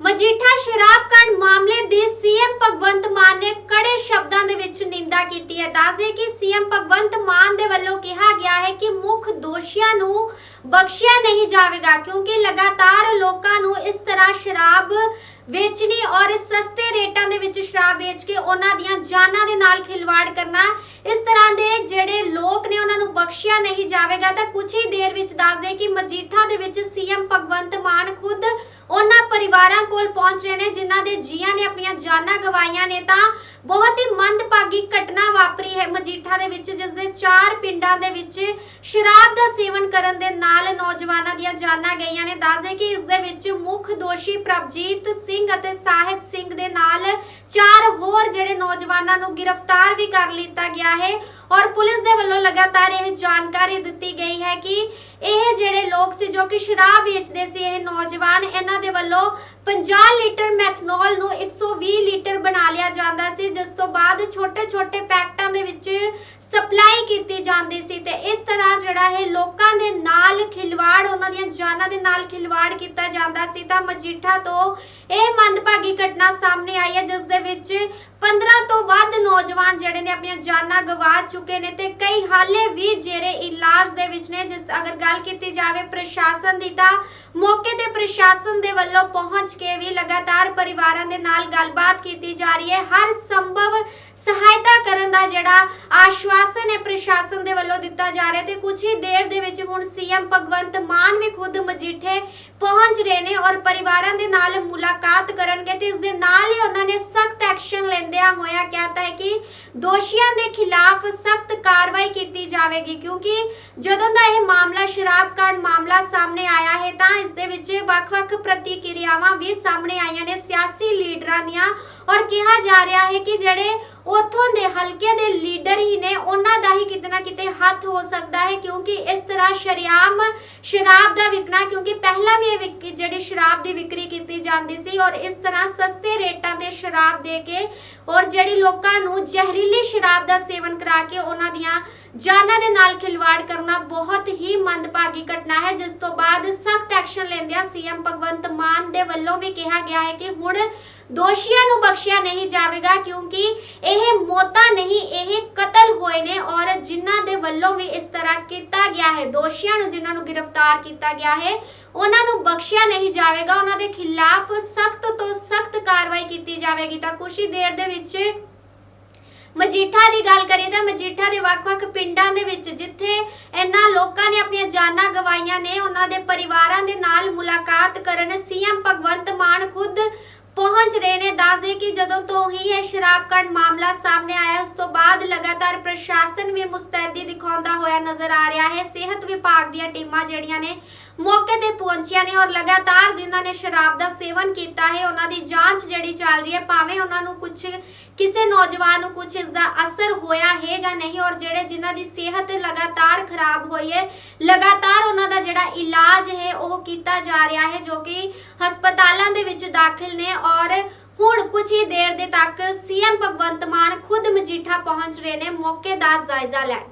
ਮਜੀਠਾ ਸ਼ਰਾਬ ਮਾਮਲੇ ਦੀ ਸੀਐਮ ਭਗਵੰਤ ਮਾਨ ਨੇ ਕੜੇ ਸ਼ਬਦਾਂ ਦੇ ਵਿੱਚ ਨਿੰਦਾ ਕੀਤੀ ਹੈ। ਦੱਸਦੇ ਕਿ ਸੀਐਮ ਭਗਵੰਤ ਮਾਨ ਦੇ ਵੱਲੋਂ ਕਿਹਾ ਗਿਆ ਹੈ ਕਿ ਮੁੱਖ ਦੋਸ਼ੀਆਂ ਨੂੰ ਬਖਸ਼ਿਆ ਨਹੀਂ ਜਾਵੇਗਾ, ਕਿਉਂਕਿ ਲਗਾਤਾਰ ਲੋਕਾਂ ਨੂੰ ਇਸ ਤਰ੍ਹਾਂ ਸ਼ਰਾਬ ਵੇਚਣੀ ਔਰ ਸਸਤੇ ਰੇਟਾਂ ਦੇ ਵਿੱਚ ਸ਼ਰਾਬ ਵੇਚ ਕੇ ਉਹਨਾਂ ਦੀਆਂ ਜਾਨਾਂ ਦੇ ਨਾਲ ਖਿਲਵਾੜ ਕਰਨਾ, ਇਸ ਤਰ੍ਹਾਂ ਦੇ ਜਿਹੜੇ ਲੋਕ ਨੇ ਉਹਨਾਂ ਨੂੰ ਬਖਸ਼ਿਆ ਨਹੀਂ ਜਾਵੇਗਾ। ਤਾਂ ਕੁਝ ਹੀ ਦੇਰ ਵਿੱਚ ਦੱਸਦੇ ਕਿ ਮਜੀਠਾ ਦੇ ਵਿੱਚ ਸੀਐਮ ਭਗਵੰਤ ਮਾਨ ਉਹਨਾਂ ਪਰਿਵਾਰਾਂ ਕੋਲ ਪਹੁੰਚ ਰਹੇ ਨੇ, ਜਿਨ੍ਹਾਂ ਦੇ ਜੀਆਂ ਨੇ ਆਪਣੀਆਂ ਜਾਨਾਂ ਗਵਾਈਆਂ ਨੇ, ਤਾਂ ਬਹੁਤ ਹੀ ਮੰਦਭਾਗੀ ਘਟਨਾ ਵਾਪਰੀ ਹੈ ਮਜੀਠਾ ਦੇ ਵਿੱਚ ਜਿਸ ਦੇ ਚਾਰ ਪਿੰਡਾਂ ਦੇ ਵਿੱਚ ਸ਼ਰਾਬ ਦਾ ਸੇਵਨ ਕਰਨ ਦੇ ਨਾਲ ਨੌਜਵਾਨਾਂ ਦੀਆਂ ਜਾਨਾਂ ਗਈਆਂ ਨੇ। ਦੱਸਦੇ ਕਿ ਇਸ ਦੇ ਵਿੱਚ ਮੁੱਖ ਦੋਸ਼ੀ ਪ੍ਰਭਜੀਤ ਸਿੰਘ ਅਤੇ ਸਾਹਿਬ ਸਿੰਘ ਦੇ ਨਾਲ ਚਾਰ ਹੋਰ ਜਿਹੜੇ ਨੌਜਵਾਨਾਂ ਨੂੰ ਗ੍ਰਿਫਤਾਰ ਵੀ ਕਰ ਲਿੱਤਾ ਗਿਆ ਹੈ ਔਰ ਪੁਲਿਸ ਦੇ ਵੱਲੋਂ ਲਗਾਤਾਰ ਇਹ ਜਾਣਕਾਰੀ ਦਿੱਤੀ ਗਈ ਲੋਕ ਸੀ ਜੋ ਕਿ ਸ਼ਰਾਬ ਵੇਚਦੇ ਸੀ। ਇਹ ਨੌਜਵਾਨ ਇਹਨਾਂ ਦੇ ਵੱਲੋਂ 50 ਲੀਟਰ ਮੈਥਨੋਲ ਨੂੰ 120 ਲੀਟਰ ਬਣਾ ਲਿਆ ਜਾਂਦਾ ਸੀ, ਜਿਸ ਤੋਂ ਬਾਅਦ ਛੋਟੇ-ਛੋਟੇ ਪੈਕਟਾਂ ਦੇ ਵਿੱਚ ਸਪਲਾਈ ਕੀਤੀ ਜਾਂਦੀ ਸੀ ਤੇ ਇਸ ਤਰ੍ਹਾਂ ਜਿਹੜਾ ਇਹ ਲੋਕਾਂ ਖਿਲਵਾੜ ਉਹਨਾਂ ਦੀਆਂ ਜਾਨਾਂ ਦੇ ਨਾਲ ਖਿਲਵਾੜ ਕੀਤਾ ਜਾਂਦਾ ਸੀ ਤਾਂ ਮਜੀਠਾ ਤੋਂ ਇਹ ਮੰਦਭਾਗੀ ਘਟਨਾ ਸਾਹਮਣੇ ਆਈ ਹੈ, ਜਿਸ ਦੇ ਵਿੱਚ 15 ਤੋਂ ਵੱਧ ਨੌਜਵਾਨ ਜਿਹੜੇ ਨੇ ਆਪਣੀਆਂ ਜਾਨਾਂ ਗਵਾ ਚੁੱਕੇ ਨੇ ਤੇ ਕਈ ਹਾਲੇ ਵੀ ਜੇਰੇ ਇਲਾਜ ਦੇ ਵਿੱਚ ਨੇ, ਜਿਸ ਅਗਰ ਗੱਲ ਕੀਤੀ ਜਾਵੇ ਪ੍ਰਸ਼ਾਸਨ ਦੀ ਤਾਂ ਮੌਕੇ ਤੇ ਪ੍ਰਸ਼ਾਸਨ ਦੇ ਵੱਲੋਂ ਪਹੁੰਚ ਕੇ ਵੀ ਲਗਾਤਾਰ ਪਰਿਵਾਰਾਂ ਦੇ ਨਾਲ ਗੱਲਬਾਤ ਕੀਤੀ ਜਾ ਰਹੀ ਹੈ। ਹਰ ਸੰਭਵ ਸਹਾਇਤਾ ਕਰਨ ਦਾ ਜਿਹੜਾ ਆਸ਼ਵਾਸਨ ਹੈ ਪ੍ਰਸ਼ਾਸਨ ਦੇ ਵੱਲੋਂ ਦਿੱਤਾ ਜਾ ਰਿਹਾ ਤੇ ਕੁਝ ਹੀ ਦੇਰ ਦੇ ਵਿੱਚ ਹੁਣ ਸੀਐਮ ਭਗਵੰਤ ਮਾਨ ਵੀ ਖੁਦ ਮਜੀਠੇ ਪਹੁੰਚ ਰਹੇ ਨੇ ਔਰ ਪਰਿਵਾਰਾਂ ਦੇ ਨਾਲ ਮੁਲਾਕਾਤ ਕਰਨਗੇ ਤੇ ਇਸ ਦੇ ਨਾਲ ਹੀ ਉਹਨਾਂ ਨੇ ਸਖਤ ਐਕਸ਼ਨ ਲੈਂਦਿਆਂ ਹੋਇਆ ਕਹਿਤਾ ਹੈ ਕਿ ਦੋਸ਼ੀਆਂ ਦੇ ਖਿਲਾਫ ਸਖਤ ਕਾਰਵਾਈ ਕੀਤੀ ਜਾਵੇਗੀ, ਕਿਉਂਕਿ ਜਦੋਂ ਦਾ ਇਹ ਮਾਮਲਾ ਸ਼ਰਾਬ ਕਾਂਡ ਮਾਮਲਾ ਸਾਹਮਣੇ ਆਇਆ ਹੈ ਤਾਂ ਇਸ ਦੇ ਵਿੱਚ ਵੱਖ-ਵੱਖ ਪ੍ਰਤੀਕਿਰਿਆਵਾਂ ਵੀ ਸਾਹਮਣੇ ਆਈਆਂ ਨੇ ਸਿਆਸੀ ਲੀਡਰਾਂ ਦੀਆਂ ਔਰ ਕਿਹਾ ਜਾ ਰਿਹਾ ਹੈ ਕਿ ਜਿਹੜੇ ਉਥੋਂ ਦੇ ਹਲਕੇ ਦੇ ਲੀਡਰ ਹੀ ਨੇ। ਉਹਨਾਂ ਦਾ ਹੀ ਕਿਤੇ ਨਾ ਕਿਤੇ ਹੱਥ ਹੋ ਸਕਦਾ ਹੈ, ਕਿਉਂਕਿ ਇਸ ਤਰ੍ਹਾਂ ਸ਼ਰਿਆਮ ਸ਼ਰਾਬ ਦਾ ਵਿਕਣਾ, ਕਿਉਂਕਿ ਪਹਿਲਾਂ ਵੀ ਇਹ ਜਿਹੜੀ ਸ਼ਰਾਬ ਦੀ ਵਿਕਰੀ ਕੀਤੀ ਜਾਂਦੀ ਸੀ ਔਰ ਇਸ ਤਰ੍ਹਾਂ ਸਸਤੇ ਰੇਟਾਂ ਤੇ ਸ਼ਰਾਬ ਦੇ ਕੇ ਔਰ ਜਿਹੜੀ ਲੋਕਾਂ ਨੂੰ ਜ਼ਹਿਰੀਲੀ ਸ਼ਰਾਬ ਦਾ ਸੇਵਨ ਕਰਾ ਕੇ ਉਹਨਾਂ ਦੀਆਂ ਜਾਨਾਂ ਦੇ ਨਾਲ ਖਿਲਵਾੜ ਕਰਨਾ ਬਹੁਤ ਹੀ ਮੰਦਭਾਗੀ ਘਟਨਾ ਹੈ। ਜਿਸ ਤੋਂ ਬਾਅਦ ਸਖਤ ਐਕਸ਼ਨ ਲੈਂਦਿਆਂ ਸੀਐਮ ਭਗਵੰਤ ਮਾਨ ਦੇ ਵੱਲੋਂ ਵੀ ਕਿਹਾ ਗਿਆ ਹੈ ਕਿ ਹੁਣ ਦੋਸ਼ੀਆਂ ਨੂੰ ਬਖਸ਼ਿਆ ਨਹੀਂ ਜਾਵੇਗਾ ਕਿਉਂਕਿ ਇਹ ਮੌਤਾਂ ਨਹੀਂ, ਇਹ ਕਤਲ ਹੋਏ ਨੇ ਔਰ ਜਿਨ੍ਹਾਂ ਦੇ ਵੱਲੋਂ ਵੀ ਇਸ ਤਰ੍ਹਾਂ ਕੀਤਾ ਗਿਆ ਹੈ, ਦੋਸ਼ੀਆਂ ਨੂੰ ਜਿਨ੍ਹਾਂ ਨੂੰ ਗ੍ਰਿਫਤਾਰ ਕੀਤਾ ਗਿਆ ਹੈ, ਉਹਨਾਂ ਨੂੰ ਬਖਸ਼ਿਆ ਨਹੀਂ ਜਾਵੇਗਾ, ਉਹਨਾਂ ਦੇ ਖਿਲਾਫ ਸਖਤ ਤੋਂ ਸਖਤ ਕਾਰਵਾਈ ਕੀਤੀ ਜਾਵੇਗੀ। ਤਾਂ ਕੁਝ ਹੀ ਦੇਰ ਦੇ ਵਿੱਚ ਮਜੀਠਾ ਦੀ ਗੱਲ ਕਰੀਏ ਤਾਂ ਮਜੀਠਾ ਦੇ ਵੱਖ-ਵੱਖ ਪਿੰਡਾਂ ਦੇ ਵਿੱਚ ਜਿੱਥੇ ਇਹਨਾਂ ਲੋਕਾਂ ਨੇ ਆਪਣੀਆਂ ਜਾਨਾਂ ਗਵਾਈਆਂ ਨੇ, ਉਹਨਾਂ ਦੇ ਪਰਿਵਾਰਾਂ ਦੇ ਨਾਲ ਮੁਲਾਕਾਤ ਕਰਨ ਸੀਐਮ ਭਗਵੰਤ ਮਾਨ ਖੁਦ ਪਹੁੰਚ ਰਹੇ ਨੇ। ਦੱਸਦੇ ਕਿ ਜਦੋਂ ਤੋਂ ਹੀ ਇਹ ਸ਼ਰਾਬ ਕਾਂਡ ਮਾਮਲਾ ਸਾਹਮਣੇ ਆਇਆ, ਉਸ ਤੋਂ ਬਾਅਦ ਲਗਾਤਾਰ ਪ੍ਰਸ਼ਾਸਨ ਵੀ ਮੁਸਤੈਦੀ ਦਿਖਾਉਂਦਾ ਹੋਇਆ ਨਜ਼ਰ ਆ ਰਿਹਾ ਹੈ। ਸਿਹਤ ਵਿਭਾਗ ਦੀਆਂ ਟੀਮਾਂ ਜਿਹੜੀਆਂ ਨੇ, ਮੌਕੇ ਤੇ ਪਹੁੰਚੀਆਂ ਨੇ ਔਰ ਲਗਾਤਾਰ ਜਿਨ੍ਹਾਂ ਨੇ ਸ਼ਰਾਬ ਦਾ ਸੇਵਨ ਕੀਤਾ ਹੈ, ਉਹਨਾਂ ਦੀ ਜਾਂਚ ਜਿਹੜੀ ਚੱਲ ਰਹੀ ਹੈ, ਭਾਵੇਂ ਉਹਨਾਂ ਨੂੰ ਕੁਝ ਕਿਸੇ ਨੌਜਵਾਨ ਨੂੰ ਕੁਝ ਇਸ ਦਾ ਅਸਰ ਹੋਇਆ ਹੈ ਜਾਂ ਨਹੀਂ, ਔਰ ਜਿਹੜੇ ਜਿਨ੍ਹਾਂ ਦੀ ਸਿਹਤ ਲਗਾਤਾਰ ਖਰਾਬ ਹੋਈ ਹੈ, ਲਗਾਤਾਰ ਉਹਨਾਂ ਦਾ ਜਿਹੜਾ ਇਲਾਜ ਹੈ, ਉਹ ਕੀਤਾ ਜਾ ਰਿਹਾ ਹੈ, ਜੋ ਕਿ ਹਸਪਤਾਲਾਂ ਦੇ ਵਿੱਚ ਦਾਖਲ ਨੇ ਔਰ ਹੁਣ ਕੁਝ ਹੀ ਦੇਰ ਦੇ ਤੱਕ ਸੀਐਮ ਭਗਵੰਤ ਮਾਨ ਖੁਦ ਮਜੀਠਾ ਪਹੁੰਚ ਰਹੇ ਨੇ, ਮੌਕੇ ਦਾ ਜਾਇਜ਼ਾ ਲੈਣ।